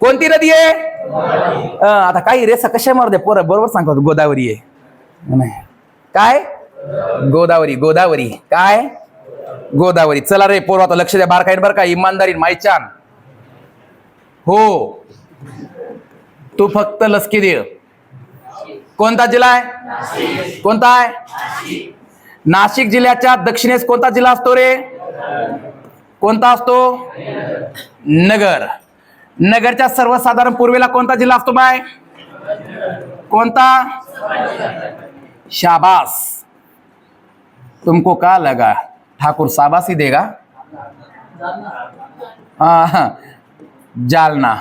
कोणती नदी आहे? आता काही रेसा कशा मारते पोरं बरोबर सांगतात गोदावरी आहे. नाही. काय? गोदावरी गोदावरी. काय? गोदावरी. चला रे पोरं आता लक्ष द्या बारकाईन बरं का इमानदारी मायचान. हो. तू फक्त लसकी दे. कोणता जिल्हा आहे? कोणता आहे? नाशिक जिल्ह्याच्या दक्षिणेस कोणता जिल्हा असतो रे? कोणता असतो? नगर. नगरच्या सर्वसाधारण पूर्वेला कोणता जिल्हा असतो बाय? कोणता? शाबास. तुमको का लगा? ठाकुर ही देगा? हा हा. जालना.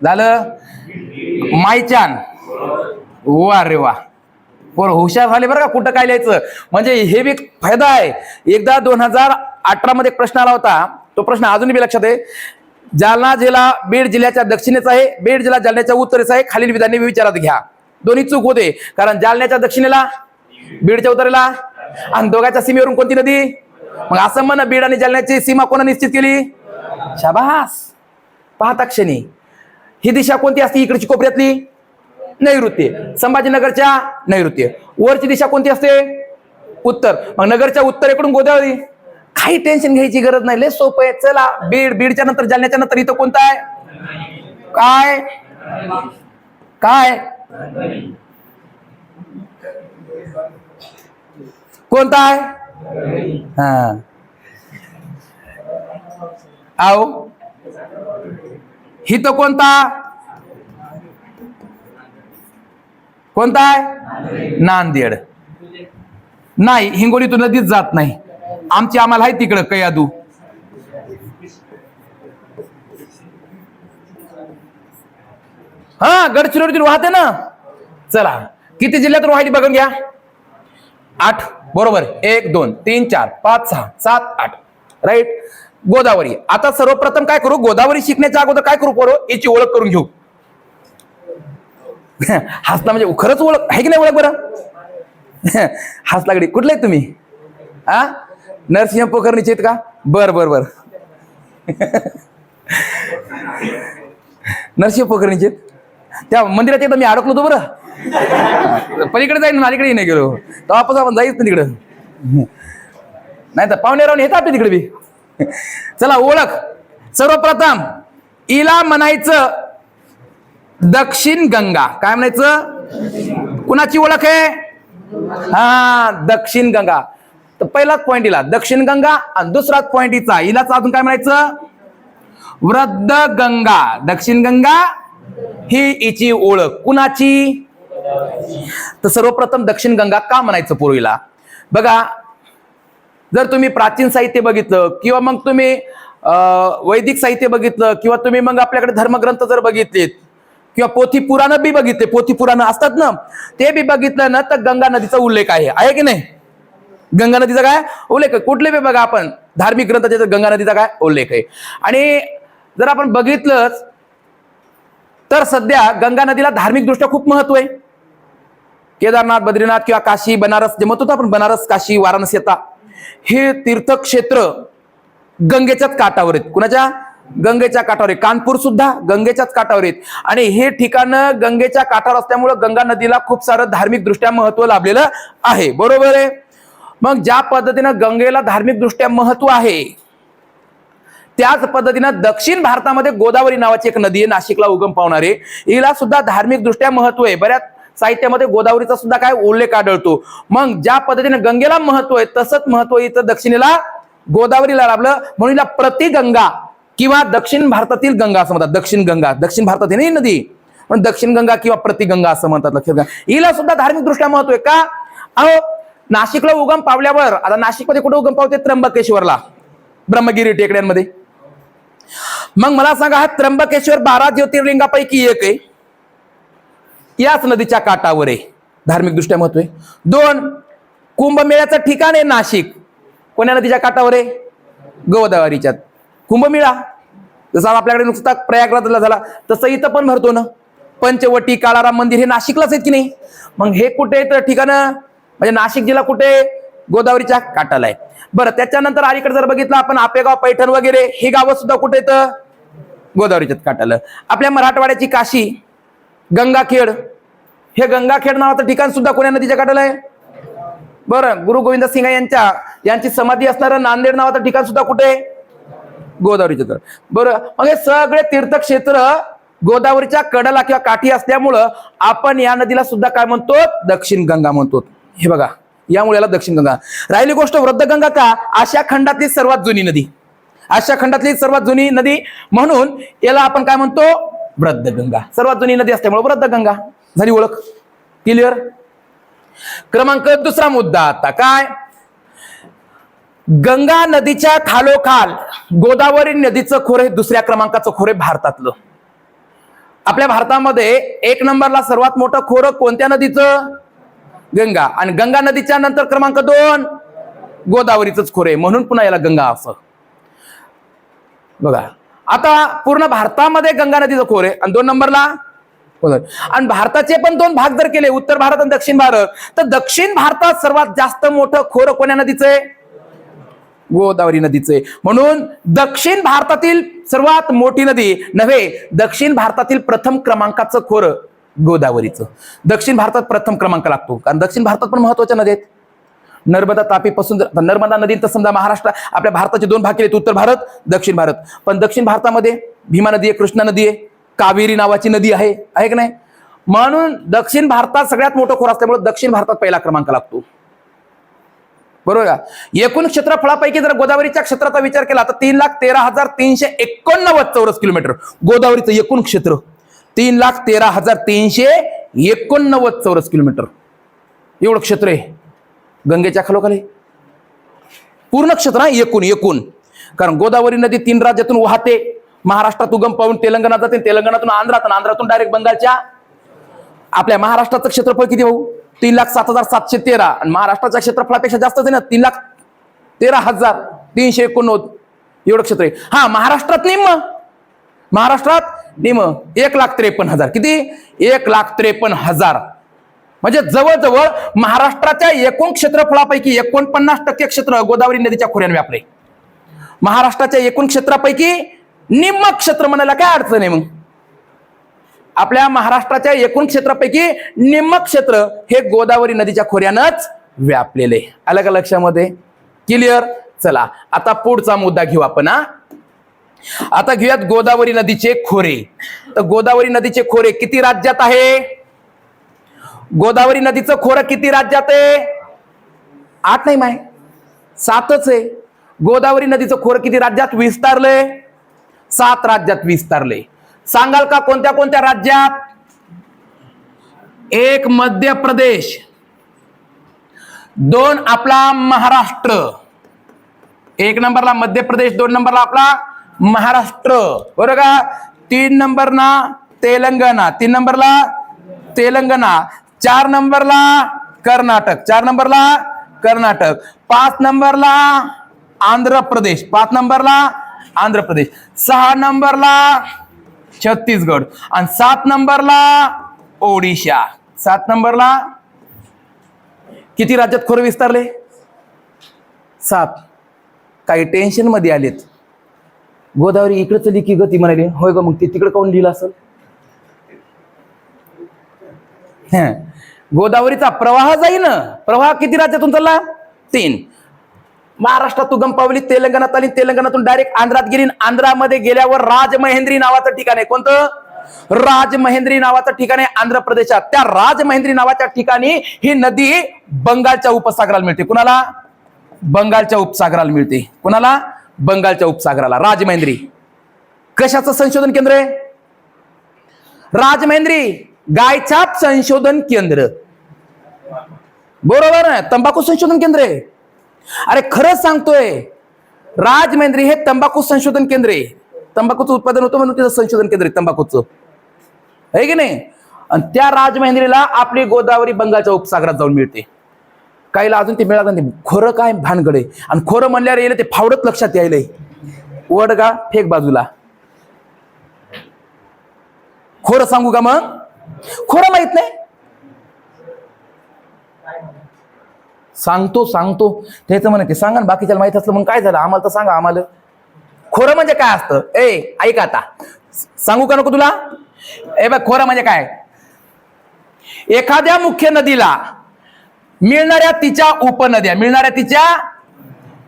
झालं? मायचान वा रे वा. पोर हुशार झाले बरं का कुठं काय लिहायचं? म्हणजे हे बी फायदा आहे. एकदा दोन हजार अठरा मध्ये प्रश्न आला होता. तो प्रश्न अजूनही लक्षात आहे. जालना जिल्हा बीड जिल्ह्याच्या दक्षिणेच आहे. बीड जिल्हा जालन्याच्या उत्तरेचा आहे. खालील विधाने विचारात घ्या. दोन्ही चूक होते. कारण जालन्याच्या दक्षिणेला बीडच्या उत्तरेला आणि दोघांच्या सीमेवरून कोणती नदी? मग असं म्हण बीड आणि जालन्याची सीमा कोणा निश्चित केली? शाबास! पाहता क्षणी. ही दिशा कोणती असते? इकडची कोपऱ्यातली नैऋत्य. संभाजीनगरच्या नैऋत्य. वरची दिशा कोणती असते? उत्तर. मग नगरच्या उत्तरेकडून गोदावरी. काही टेन्शन घ्यायची गरज नाही. लय सोपं आहे. चला बीड बीडच्या नंतर जालन्याच्या नंतर इथं कोणतं आहे? काय? काय? कोणता आहे? हा. आओ हिथं कोणता? कोणता आहे? नांदेड. नाही हिंगोलीतून नदीच जात नाही. आमची आम्हाला आहे तिकडं कयादू. हा गडचिरोलीतून वाहते ना? चला किती जिल्ह्यातून वाहिली बघून घ्या? आठ बरोबर एक दोन तीन चार पाच सहा सात आठ. राईट गोदावरी. आता सर्वप्रथम काय करू? गोदावरी शिकण्याच्या अगोदर काय करू बरो याची ओळख करून घेऊ. हसला म्हणजे खरंच ओळख आहे की नाही ओळख बरं? हसला गडी कुठले तुम्ही? हा नरसिंह पोखरणीचे आहेत का? बर बर बर. नरसिंह पोखरणीचे त्या मंदिरात येतं मी अडकलो होतो बरं. पलीकडे जाईन अलीकडे नाही गेलो. तेव्हापासून आपण जाईच ना तिकडं. नाही तर पाहुणे राहून येतात आपल्या तिकडे बी. चला ओळख. सर्वप्रथम इला म्हणायचं दक्षिण गंगा. काय म्हणायचं? कुणाची ओळख आहे? हा दक्षिण गंगा. तर पहिलाच पॉईंट इला. दक्षिण गंगा आणि दुसराच पॉईंट इचा. हिलाच अजून काय म्हणायचं? वृद्ध गंगा. दक्षिण गंगा ही हिची ओळख. कुणाची? तर सर्वप्रथम दक्षिण गंगा का म्हणायचं पूर्वीला? बघा जर तुम्ही प्राचीन साहित्य बघितलं किंवा मग तुम्ही वैदिक साहित्य बघितलं किंवा तुम्ही मग आपल्याकडे धर्मग्रंथ जर बघितलेत किंवा पोथी पुराणं बी बघितले पोथी पुराणं असतात ना? ते बी बघितलं ना तर गंगा नदीचा उल्लेख आहे. आहे की नाही? गंगा नदीचा काय उल्लेख आहे. कुठले बी बघा आपण. धार्मिक ग्रंथाचे तर गंगा नदीचा काय उल्लेख आहे. आणि जर आपण बघितलंच तर सध्या गंगा नदीला धार्मिक दृष्ट्या खूप महत्त्व आहे. केदारनाथ बद्रीनाथ किंवा काशी बनारस जे म्हणतो आपण बनारस काशी वाराणसी आता हे तीर्थक्षेत्र गंगेच्याच काठावर आहेत. कुणाच्या? गंगेच्या काठावर आहे कानपूर सुद्धा गंगेच्याच काठावर आहेत. आणि हे ठिकाण गंगेच्या काठावर असल्यामुळं गंगा नदीला खूप सारं धार्मिक दृष्ट्या महत्त्व लाभलेलं आहे. बरोबर आहे? मग ज्या पद्धतीनं गंगेला धार्मिक दृष्ट्या महत्त्व आहे त्याच पद्धतीनं दक्षिण भारतामध्ये गोदावरी नावाची एक नदी आहे नाशिकला उगम पावणारे. हिला सुद्धा धार्मिक दृष्ट्या महत्त्व आहे. बऱ्याच साहित्यामध्ये गोदावरीचा सुद्धा काय उल्लेख आढळतो. मग ज्या पद्धतीने गंगेला महत्त्व आहे तसंच महत्त्व इथं दक्षिणेला गोदावरीला लाभलं. म्हणून हिला प्रतिगंगा किंवा दक्षिण भारतातील गंगा असं म्हणतात. दक्षिण गंगा. दक्षिण भारतात ही नदी. पण दक्षिण गंगा किंवा प्रतिगंगा असं म्हणतात. लक्षात घ्या. हिला सुद्धा धार्मिक दृष्ट्या महत्त्व आहे का? अहो नाशिकला उगम पावल्यावर आता नाशिकमध्ये कुठे उगम पावते? त्र्यंबकेश्वरला. ब्रह्मगिरी टेकड्यांमध्ये. मग मला सांगा हा त्र्यंबकेश्वर बारा ज्योतिर्लिंगापैकी एक आहे. याच नदीच्या काठावर आहे. धार्मिकदृष्ट्या महत्त्व आहे. दोन कुंभमेळ्याचं ठिकाण आहे नाशिक. कोण्या नदीच्या काठावर आहे? गोदावरीच्या. कुंभमेळा. जसं आपल्याकडे नुसता प्रयागराजला झाला तसं इथं पण भरतो ना. पंचवटी काळाराम मंदिर हे नाशिकलाच आहेत की नाही? मग हे कुठे आहे? तर ठिकाणं म्हणजे नाशिक जिल्हा कुठे? आहे? गोदावरीच्या काटाला आहे. बरं त्याच्यानंतर अलीकडे जर बघितलं आपण आपेगाव पैठण वगैरे ही गावं सुद्धा कुठे येतं गोदावरीच्या काटाला आपल्या मराठवाड्याची काशी गंगाखेड हे गंगाखेड नावाचं ठिकाण सुद्धा कोण्या नदीच्या काटाला आहे? बरं गुरु गोविंद सिंग यांच्या यांची समाधी असणारं नांदेड नावाचं ठिकाण सुद्धा कुठे? गोदावरीच्या तर बरं मग हे सगळे तीर्थक्षेत्र गोदावरीच्या कडला किंवा काठी असल्यामुळं आपण या नदीला सुद्धा काय म्हणतो? दक्षिण गंगा म्हणतो. हे बघा यामुळे याला दक्षिण गंगा. राहिली गोष्ट वृद्धगंगा का? आशिया खंडातली सर्वात जुनी नदी. आशिया खंडातली सर्वात जुनी नदी म्हणून याला आपण काय म्हणतो? वृद्धगंगा सर्वात जुनी नदी असल्यामुळे वृद्धगंगा झाली ओळख? क्लिअर क्रमांक दुसरा मुद्दा आता काय? गंगा नदीच्या खालोखाल गोदावरी नदीचं खोरे दुसऱ्या क्रमांकाचं खोरे भारतातलं. आपल्या भारतामध्ये एक नंबरला सर्वात मोठं खोरं कोणत्या नदीचं? गंगा. आणि गंगा नदीच्या नंतर क्रमांक दोन गोदावरीच खोरे म्हणून पुन्हा याला गंगा असं. बघा. आता पूर्ण भारतामध्ये गंगा नदीचं खोरे आणि दोन नंबरला आणि भारताचे पण दोन भाग जर केले उत्तर भारत आणि दक्षिण भारत तर दक्षिण भारतात सर्वात जास्त मोठं खोरं कोण्या नदीचं आहे? गोदावरी नदीचे म्हणून दक्षिण भारतातील सर्वात मोठी नदी नव्हे दक्षिण भारतातील प्रथम क्रमांकाचं खोर. गोदावरीचं. दक्षिण भारतात प्रथम क्रमांक लागतो. कारण दक्षिण भारतात पण महत्त्वाच्या नद्या आहेत. नर्मदा तापीपासून जर नर्मदा नदी तर समजा महाराष्ट्र आपल्या भारताचे दोन भाग केले उत्तर भारत दक्षिण भारत. पण दक्षिण भारतामध्ये भीमा नदी आहे कृष्णा नदी आहे कावेरी नावाची नदी आहे. आहे की नाही? म्हणून दक्षिण भारतात सगळ्यात मोठं खोर असल्यामुळे दक्षिण भारतात पहिला क्रमांक लागतो. बरोबर का? एकूण क्षेत्रफळापैकी जर गोदावरीच्या क्षेत्राचा विचार केला तर तीन लाख तेरा हजार तीनशे एकोणनव्वद चौरस किलोमीटर. गोदावरीचं एकूण क्षेत्र. तीन लाख तेरा हजार तीनशे एकोणनव्वद चौरस किलोमीटर. एवढं क्षेत्र आहे. गंगेच्या खालोखाली. पूर्ण क्षेत्र आहे एकूण एकूण. कारण गोदावरी नदी तीन राज्यातून वाहते. महाराष्ट्रात उगम पाहून तेलंगणात जाते तेलंगणातून आंध्रात आंध्रातून डायरेक्ट बंगालच्या आपल्या महाराष्ट्राचं क्षेत्रफळ किती भाऊ? तीन लाख सात हजार सातशे तेरा. आणि महाराष्ट्राच्या क्षेत्रफळापेक्षा जास्तच आहे ना तीन लाख तेरा हजार तीनशे एकोणनव्वद. एवढं क्षेत्र आहे. हा महाराष्ट्रात निम्म. महाराष्ट्रात निम्म एक लाख त्रेपन्न हजार. किती? एक लाख त्रेपन्न हजार. म्हणजे जवळजवळ महाराष्ट्राच्या एकूण क्षेत्रफळापैकी एकोणपन्नास टक्के क्षेत्र गोदावरी नदीच्या खोऱ्याने व्यापले. महाराष्ट्राच्या एकूण क्षेत्रापैकी निम्म क्षेत्र म्हणायला काय अडचण आहे मग? आपल्या महाराष्ट्राच्या एकूण क्षेत्रापैकी निम्म क्षेत्र हे गोदावरी नदीच्या खोऱ्यानंच व्यापलेले. आलं का लक्षामध्ये? क्लिअर चला. आता पुढचा मुद्दा घेऊ आपण हा. आता घेऊयात गोदावरी नदीचे खोरे. तर गोदावरी नदीचे खोरे किती राज्यात आहे? गोदावरी नदीचं खोरं किती राज्यात आहे? आठ नाही माय. सातच आहे. गोदावरी नदीचं खोरं किती राज्यात? विस्तारले सात राज्यात विस्तारले सांगाल का कोणत्या कोणत्या राज्यात? एक मध्य प्रदेश. दोन आपला महाराष्ट्र. एक नंबरला मध्य प्रदेश दोन नंबरला आपला महाराष्ट्र. बरोबर का? तीन नंबर ना तेलंगणा. तीन नंबरला तेलंगणा. चार नंबरला कर्नाटक. चार नंबरला कर्नाटक. पाच नंबरला आंध्र प्रदेश. पाच नंबरला आंध्र प्रदेश. सहा नंबरला छत्तीसगड. आणि सात नंबरला ओडिशा. सात नंबरला किती राज्यात खोरे विस्तारले? सात. काही टेन्शनमध्ये आलेत. गोदावरी इकडचं लिखी गती म्हणाली होय ग मग ते तिकडं काऊन लिहिलं असेल गोदावरीचा प्रवाह जाईन. प्रवाह किती राज्यातून चालला? तीन. महाराष्ट्रात उगम पावली तेलंगणात आली तेलंगणातून डायरेक्ट आंध्रात गेली. आंध्रामध्ये गेल्यावर राजमहेंद्री नावाचं ठिकाण आहे कोणतं? राजमहेंद्री नावाचं ठिकाण आहे आंध्र प्रदेशात त्या राजमहेंद्री नावाच्या ठिकाणी ही नदी बंगालच्या उपसागराला मिळते. कुणाला? बंगालच्या उपसागराला मिळते. कुणाला? बंगालच्या उपसागराला. राजमहेंद्री कशाचं संशोधन केंद्र आहे? राजमहेंद्री गायछाप संशोधन केंद्र. बरोबर ना तंबाखू संशोधन केंद्र आहे. अरे खरंच सांगतोय. राजमहेंद्री हे तंबाखू संशोधन केंद्र आहे. तंबाखूचं उत्पादन होतं म्हणून तिथं संशोधन केंद्र आहे तंबाखूचं. आहे की नाही? आणि त्या राजमहेंद्रीला आपली गोदावरी बंगालच्या उपसागरात जाऊन मिळते. काहीला अजून ते मिळालं नाही. खोरं काय भानगड? आहे आणि खोरं म्हणल्यावर येईल ते फावडत लक्षात यायलंय वडगा फेक बाजूला. खोरं सांगू का मग? खोरं माहीत नाही. सांगतो सांगतो. त्याचं म्हणे सांगा ना बाकीच्याला माहीत असलं मग काय झालं? आम्हाला तर सांगा आम्हाला. खोरं म्हणजे काय असतं? ए ऐक आता. सांगू का नको तुला? ए बघ खोरं म्हणजे काय? एखाद्या मुख्य नदीला मिळणाऱ्या तिच्या उपनद्या मिळणाऱ्या तिच्या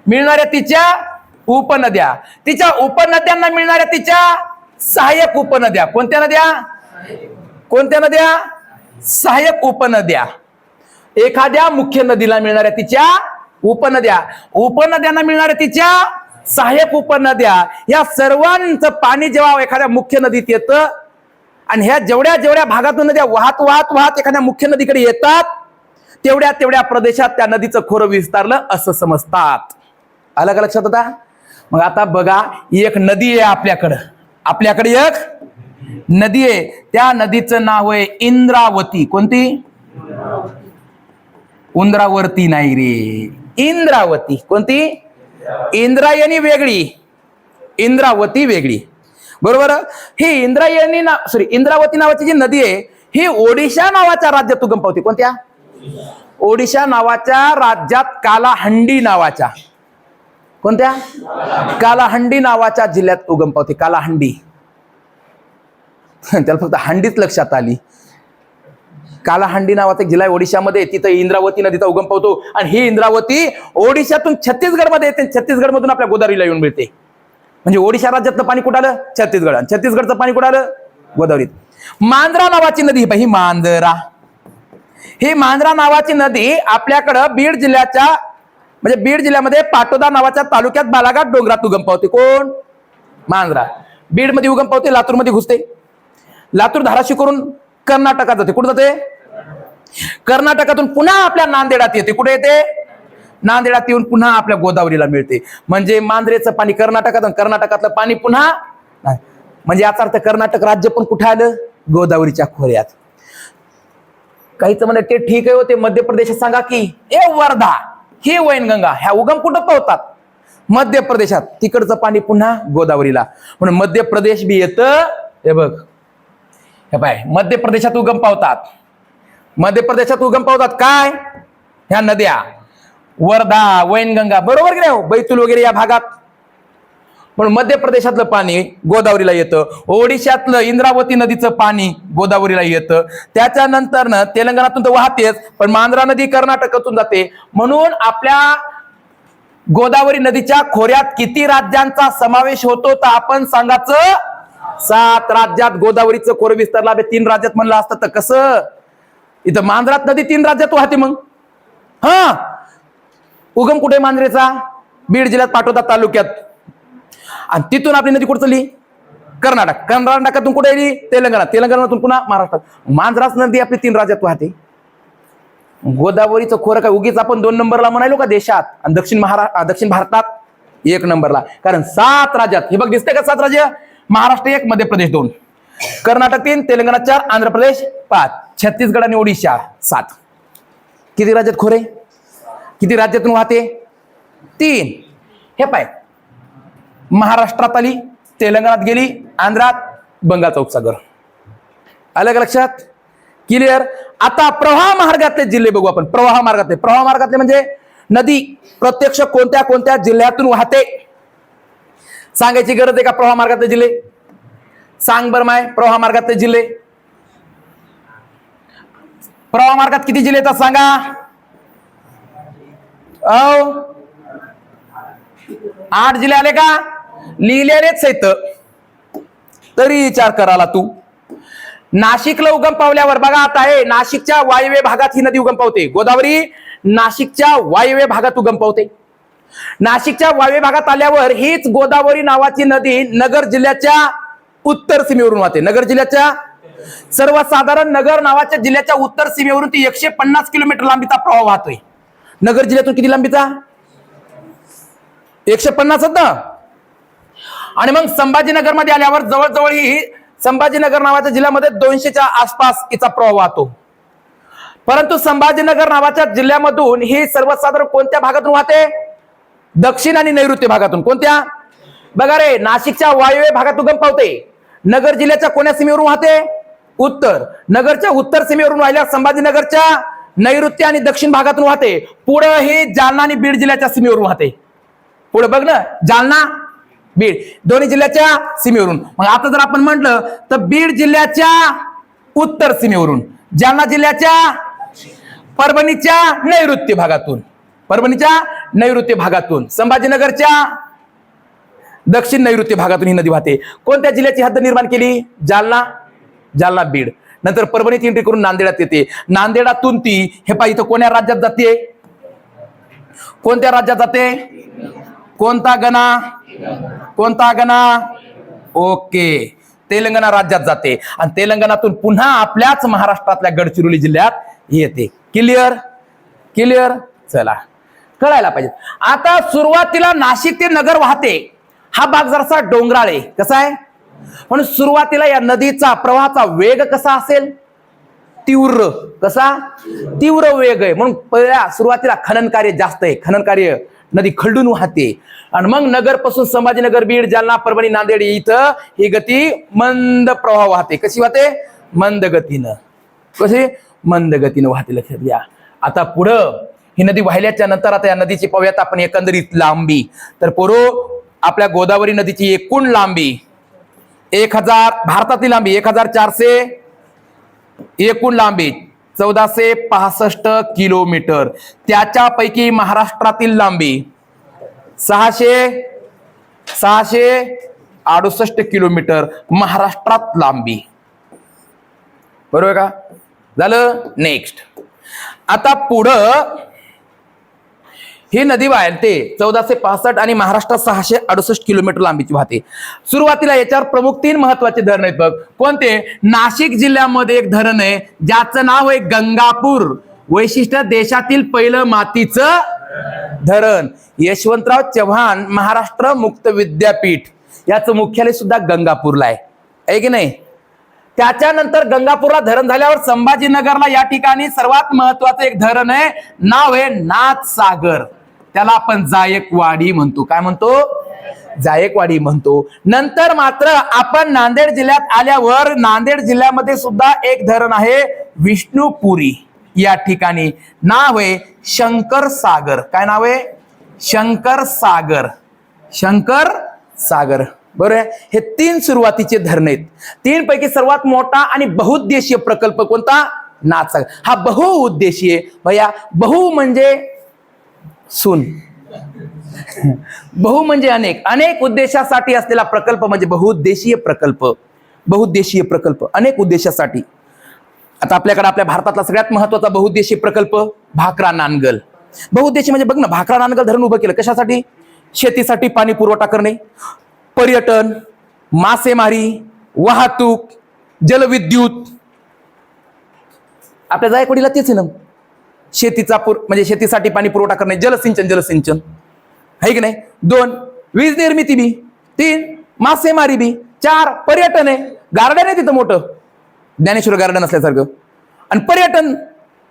मिळणाऱ्या तिच्या उपनद्या. तिच्या उपनद्यांना मिळणाऱ्या तिच्या सहाय्यक उपनद्या. कोणत्या नद्या? कोणत्या नद्या? सहाय्यक उपनद्या. एखाद्या मुख्य नदीला मिळणाऱ्या तिच्या उपनद्या. उपनद्यांना मिळणाऱ्या तिच्या सहाय्यक उपनद्या. या सर्वांचं पाणी जेव्हा एखाद्या मुख्य नदीत येतं आणि ह्या जेवढ्या जेवढ्या भागातून नद्या वाहत वाहत वाहत एखाद्या मुख्य नदीकडे येतात तेवढ्या तेवढ्या प्रदेशात त्या नदीचं खोरं विस्तारलं असं समजतात. अलग लक्षात होता मग आता बघा एक नदी आहे आपल्याकडं. आपल्याकडे एक नदी आहे. त्या नदीचं नाव आहे इंद्रावती. कोणती? उंद्रावरती नाही रे. इंद्रावती. कोणती? इंद्रायणी वेगळी. इंद्रावती वेगळी. बरोबर? ही इंद्रायणी ना सॉरी इंद्रावती नावाची जी नदी आहे ही ओडिशा नावाच्या राज्यात उगम पावते कोणत्या? ओडिशा नावाच्या राज्यात कालाहंडी नावाच्या. कोणत्या? कालाहंडी नावाच्या जिल्ह्यात उगम पावते कालाहंडी. त्याला फक्त हंडीच लक्षात आली. कालाहंडी नावाचा एक जिल्हा आहे ओडिशामध्ये. तिथं इंद्रावती नदीचा उगम पावतो आणि ही इंद्रावती ओडिशातून छत्तीसगडमध्ये येते. छत्तीसगडमधून आपल्या गोदावरीला येऊन मिळते. म्हणजे ओडिशा राज्यातलं पाणी कुठं आलं? छत्तीसगड. छत्तीसगडचं पाणी कुठं आलं? गोदावरीत. मांजरा नावाची नदी ही मांजरा. ही मांजरा नावाची नदी आपल्याकडं बीड जिल्ह्याच्या म्हणजे बीड जिल्ह्यामध्ये पाटोदा नावाच्या तालुक्यात बालाघाट डोंगरात उगम पावते. कोण? मांजरा. बीडमध्ये उगम पावते लातूरमध्ये घुसते. लातूर धाराशी करून कर्नाटकात जाते. कुठं जाते? कर्नाटकातून पुन्हा आपल्या नांदेडात येते. कुठे येते? नांदेडात येऊन पुन्हा आपल्या गोदावरीला मिळते. म्हणजे मांजरेचं पाणी कर्नाटकात कर्नाटकातलं पाणी पुन्हा म्हणजे याचा अर्थ कर्नाटक राज्य पण कुठे आलं? गोदावरीच्या खोऱ्यात. काहीच म्हणे ते ठीक आहे होते मध्य प्रदेशात सांगा की. ए वर्धा ही वैनगंगा ह्या उगम कुठं पावतात मध्य प्रदेशात. तिकडचं पाणी पुन्हा गोदावरीला. म्हणून मध्य प्रदेश बी येतं हे बघ. हे पाय मध्य प्रदेशात उगम पावतात. मध्य प्रदेशात उगम पावतात काय? ह्या नद्या. वर्धा वैनगंगा बरोबर की नाही हो? बैतूल वगैरे या भागात. पण मध्य प्रदेशातलं पाणी गोदावरीला येतं. ओडिशातलं इंद्रावती नदीचं पाणी गोदावरीला येतं. त्याच्यानंतर तेलंगणातून तर वाहतेच पण मांजरा नदी कर्नाटकातून जाते. म्हणून आपल्या गोदावरी नदीच्या खोऱ्यात किती राज्यांचा समावेश होतो? तर आपण सांगायचं सात राज्यात गोदावरीचं खोरं विस्तारला. तीन राज्यात म्हणलं असतं तर कसं? इथं मांजरात नदी तीन राज्यात वाहते मग. हा? उगम कुठे मांजरेचा बीड जिल्ह्यात पाटोदा तालुक्यात. आणि तिथून आपली नदी कुठं चालली? कर्नाटक. कर्नाटकातून कुठे येईल तेलंगणा. तेलंगणातून पुन्हा महाराष्ट्रात. मांजरास नदी आपली तीन राज्यात वाहते. गोदावरीचं खोरं काय? उगीच आपण दोन नंबरला म्हणालो का देशात? आणि दक्षिण महारा दक्षिण भारतात एक नंबरला. कारण सात राज्यात हे बघ दिसतंय का सात राज्य? महाराष्ट्र एक मध्य प्रदेश दोन. कर्नाटक तीन तेलंगणा चार आंध्र प्रदेश पाच. छत्तीसगड आणि ओडिशा सात. किती राज्यात खोरे? किती राज्यातून वाहते? तीन. हे पाय. महाराष्ट्रात आली तेलंगणात गेली आंध्रात बंगालचा उपसागर. आलं का लक्षात? क्लिअर आता प्रवाह मार्गातले जिल्हे बघू आपण. प्रवाह मार्गातले. प्रवाह मार्गातले म्हणजे नदी प्रत्यक्ष कोणत्या कोणत्या जिल्ह्यातून वाहते? सांगायची गरज आहे का प्रवाह मार्गातले जिल्हे? सांग बरं माय प्रवाह मार्गातले जिल्हे. प्रवाह मार्गात किती जिल्हे येतात सांगा? औ. आठ जिल्हे आले का? लिहिल्यानेच आहेत तरी विचार कराला तू. नाशिकला उगम पावल्यावर बघा आता आहे नाशिकच्या वायव्य भागात ही नदी उगम पावते. गोदावरी नाशिकच्या वायव्य भागात उगम पावते. नाशिकच्या वायव्य भागात आल्यावर हीच गोदावरी नावाची नदी नगर जिल्ह्याच्या उत्तर सीमेवरून वाहते. नगर जिल्ह्याच्या सर्वसाधारण नगर नावाच्या जिल्ह्याच्या उत्तर सीमेवरून ती एकशे पन्नास किलोमीटर लांबीचा प्रवाह वाहतोय. नगर जिल्ह्यातून किती लांबीचा? एकशे पन्नास ना? आणि मग संभाजीनगरमध्ये आल्यावर जवळजवळ ही संभाजीनगर नावाच्या जिल्ह्यामध्ये दोनशेच्या आसपास हिचा प्रवाह वाहतो. परंतु संभाजीनगर नावाच्या जिल्ह्यामधून ही सर्वसाधारण कोणत्या भागातून वाहते? दक्षिण आणि नैऋत्य भागातून. कोणत्या? बघा रे नाशिकच्या वायव्य भागात उगम पावते. नगर जिल्ह्याच्या कोण्या सीमेवरून वाहते? उत्तर. नगरच्या उत्तर सीमेवरून वाहिल्या संभाजीनगरच्या नैऋत्य आणि दक्षिण भागातून वाहते. पुढे ही जालना आणि बीड जिल्ह्याच्या सीमेवरून वाहते. पुढे बघ ना जालना बीड. दोन्ही जिल्ह्याच्या सीमेवरून. मग आता जर आपण म्हटलं तर बीड जिल्ह्याच्या उत्तर सीमेवरून जालना जिल्ह्याच्या परभणीच्या नैऋत्य भागातून परभणीच्या नैऋत्य भागातून संभाजीनगरच्या दक्षिण नैऋत्य भागातून ही नदी वाहते. कोणत्या जिल्ह्याची हद्द निर्माण केली? जालना जालना बीड. नंतर परभणीची एंट्री करून नांदेडात येते. नांदेडातून ती हे पहा इथं कोण्या राज्यात जाते? कोणत्या राज्यात जाते? कोणता गणा? कोणता गणा ओके. तेलंगणा राज्यात जाते. आणि तेलंगणातून पुन्हा आपल्याच महाराष्ट्रातल्या गडचिरोली जिल्ह्यात येते. क्लिअर क्लिअर चला. कळायला पाहिजे. आता सुरुवातीला नाशिक ते नगर वाहते. हा भाग जरासा डोंगराळ आहे. कसा आहे? म्हणून सुरुवातीला या नदीचा प्रवाहाचा वेग कसा असेल? तीव्र. कसा? तीव्र वेग आहे. म्हणून पहिल्या सुरुवातीला खनन कार्य जास्त आहे. खनन कार्य नदी खळडून वाहते. आणि मग नगरपासून संभाजीनगर बीड जालना परभणी नांदेड इथं ही गती मंद प्रवाह वाहते. कशी वाहते? मंद गतीनं. कशी? मंद गतीनं वाहते लक्षात घ्या. आता पुढं ही नदी वाहिल्याच्या नंतर आता या नदीची पाहूयात आपण एकंदरीत लांबी. तर पोरो आपल्या गोदावरी नदीची एकूण लांबी एक हजार भारतातील लांबी एक हजार चारशे एकूण लांबी. चौदाशे पासष्ट किलोमीटर. त्याच्यापैकी महाराष्ट्रातील लांबी सहाशे सहाशे अडुसष्ट किलोमीटर महाराष्ट्रात लांबी. बरोबर का? झालं? नेक्स्ट आता पुढं ही नदी वाहते चौदाशे पासष्ट आणि महाराष्ट्रात सहाशे अडुसष्ट किलोमीटर लांबीची वाहते. सुरुवातीला याच्यावर प्रमुख तीन महत्त्वाचे धरण आहेत बघ. कोणते? नाशिक जिल्ह्यामध्ये एक धरण आहे ज्याचं नाव आहे गंगापूर. वैशिष्ट्य देशातील पहिलं मातीचं धरण. यशवंतराव चव्हाण महाराष्ट्र मुक्त विद्यापीठ. याचं मुख्यालय सुद्धा गंगापूरला आहे. की नाही? त्याच्यानंतर गंगापूरला धरण झाल्यावर संभाजीनगरला या ठिकाणी सर्वात महत्वाचं एक धरण आहे नाव आहे नाथसागर. त्याला आपण जायकवाडी म्हणतो. काय म्हणतो? जायकवाडी म्हणतो. नंतर मात्र आपण नांदेड जिल्ह्यात आल्यावर नांदेड जिल्ह्यामध्ये सुद्धा एक धरण आहे विष्णुपुरी. या ठिकाणी नाव आहे शंकर सागर. काय नाव आहे? शंकर सागर. शंकर सागर. बरोबर आहे? हे तीन सुरुवातीचे धरण आहेत. तीन पैकी सर्वात मोठा आणि बहुउद्देशीय प्रकल्प कोणता? नाचा हा बहुउद्देशीय भैया बहु म्हणजे सुन. बहु म्हणजे अनेक. अनेक उद्देशासाठी असलेला प्रकल्प म्हणजे बहुउद्देशीय प्रकल्प. बहुउद्देशीय प्रकल्प. अनेक उद्देशासाठी. आता आपल्याकडे आपल्या भारतातला सगळ्यात महत्त्वाचा बहुउद्देशीय प्रकल्प भाकरा नानगल. बहुउद्देशीय म्हणजे बघ ना भाकरा नानगल धरण उभं केलं. कशासाठी? शेतीसाठी पाणी पुरवठा करणे. पर्यटन मासेमारी वाहतूक जलविद्युत. आपल्या जायकवाडीला तेच आहे ना. शेतीचा पुर म्हणजे शेतीसाठी पाणी पुरवठा करणे जलसिंचन जलसिंचन. आहे की नाही? दोन वीज निर्मिती बी. तीन मासेमारी बी. चार पर्यटन आहे. गार्डन आहे तिथं मोठं. ज्ञानेश्वर गार्डन असल्यासारखं आणि पर्यटन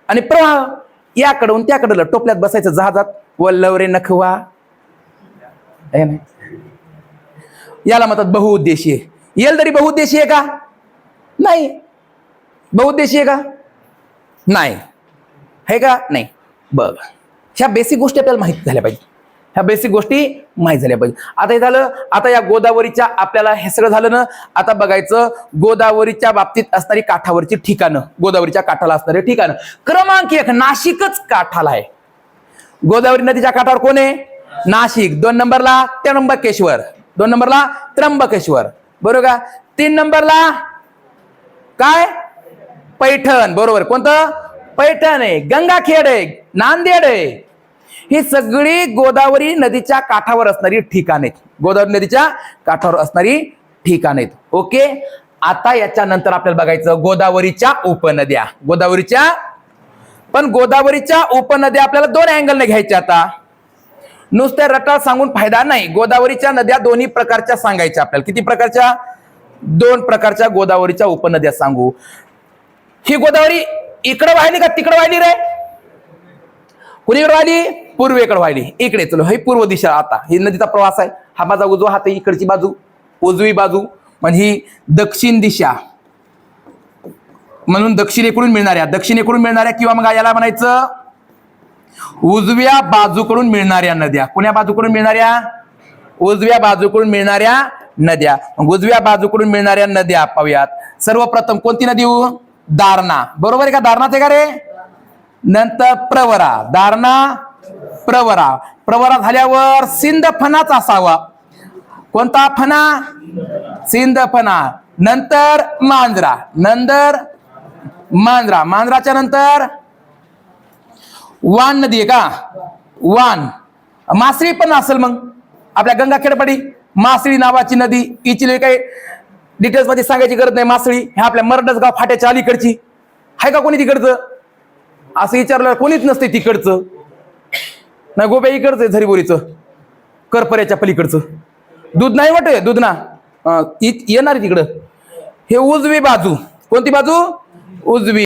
आणि प्रवाह याकडून त्याकडलं टोपल्यात बसायचं जहाजात. वल्लवरे नखवा. ना याला म्हणतात बहुउद्देशीय. येल तरी बहुउद्देशीय का? नाही. बहुउद्देशीय का? नाही. आहे का? नाही. बघ ह्या बेसिक गोष्टी आपल्याला माहीत झाल्या पाहिजे. ह्या बेसिक गोष्टी माहीत झाल्या पाहिजे. आता हे झालं आता या गोदावरीच्या आपल्याला हे सगळं झालं ना आता बघायचं गोदावरीच्या बाबतीत असणारी काठावरची ठिकाणं गोदावरीच्या काठाला असणारी ठिकाणं. क्रमांक एक नाशिकच काठाला आहे. गोदावरी नदीच्या काठावर कोण आहे? नाशिक. दोन नंबरला त्र्यंबकेश्वर. दोन नंबरला त्र्यंबकेश्वर. बरोबर का? तीन नंबरला काय? पैठण. बरोबर. कोणतं? पैठण आहे गंगाखेड आहे नांदेड आहे. ही सगळी गोदावरी नदीच्या काठावर असणारी ठिकाण आहेत. गोदावरी नदीच्या काठावर असणारी ठिकाण आहेत. ओके? आता याच्यानंतर आपल्याला बघायचं गोदावरीच्या उपनद्या. गोदावरीच्या? पण गोदावरीच्या उपनद्या आपल्याला दोन अँगलने घ्यायच्या आता. नुसत्या रटाळ सांगून फायदा नाही. गोदावरीच्या नद्या दोन्ही प्रकारच्या सांगायच्या आपल्याला. किती प्रकारच्या? दोन प्रकारच्या गोदावरीच्या उपनद्या सांगू. ही गोदावरी इकडं वाहिली का तिकडं वाहिली रे? कुणीकडे वाहिली? पूर्वेकडे वाहिली. इकडे चलो हे पूर्व दिशा आता. ही नदीचा प्रवास आहे. हा माझा उजवा हात आहे इकडची बाजू. उजवी बाजू. म्हणजे ही दक्षिण दिशा. म्हणून दक्षिणेकडून मिळणाऱ्या. दक्षिणेकडून मिळणाऱ्या किंवा मग याला म्हणायचं उजव्या बाजूकडून मिळणाऱ्या नद्या. कुण्या बाजूकडून मिळणाऱ्या? उजव्या बाजूकडून मिळणाऱ्या नद्या. मग उजव्या बाजूकडून मिळणाऱ्या नद्या पाहूयात. सर्वप्रथम कोणती नदी हो? दारणा. बरोबर आहे का? दारणाच आहे का रे? नंतर प्रवरा. दारणा प्रवरा. प्रवरा झाल्यावर सिंध फणाच असावा. कोणता फणा? सिंध फणा नंतर मांजरा. नंतर मांजरा. मांजराच्या नंतर वान नदी आहे का? वान. मासळी पण असेल मग. आपल्या गंगाखेडपडी मासळी नावाची नदी. हिची काही डिटेल्समध्ये सांगायची गरज नाही मासळी. हे आपल्या मरडस गाव फाट्याच्या अलीकडची. आहे का कोणी तिकडचं? असं विचारलं कोणीच नसते तिकडचं. नाही गोब्या इकडचं आहे झरीबोरीचं. करपऱ्याच्या पलीकडचं. दूध नाही वाटत दूध ना. इ- येणार आहे तिकडं. हे उजवी बाजू. कोणती बाजू? उजवी.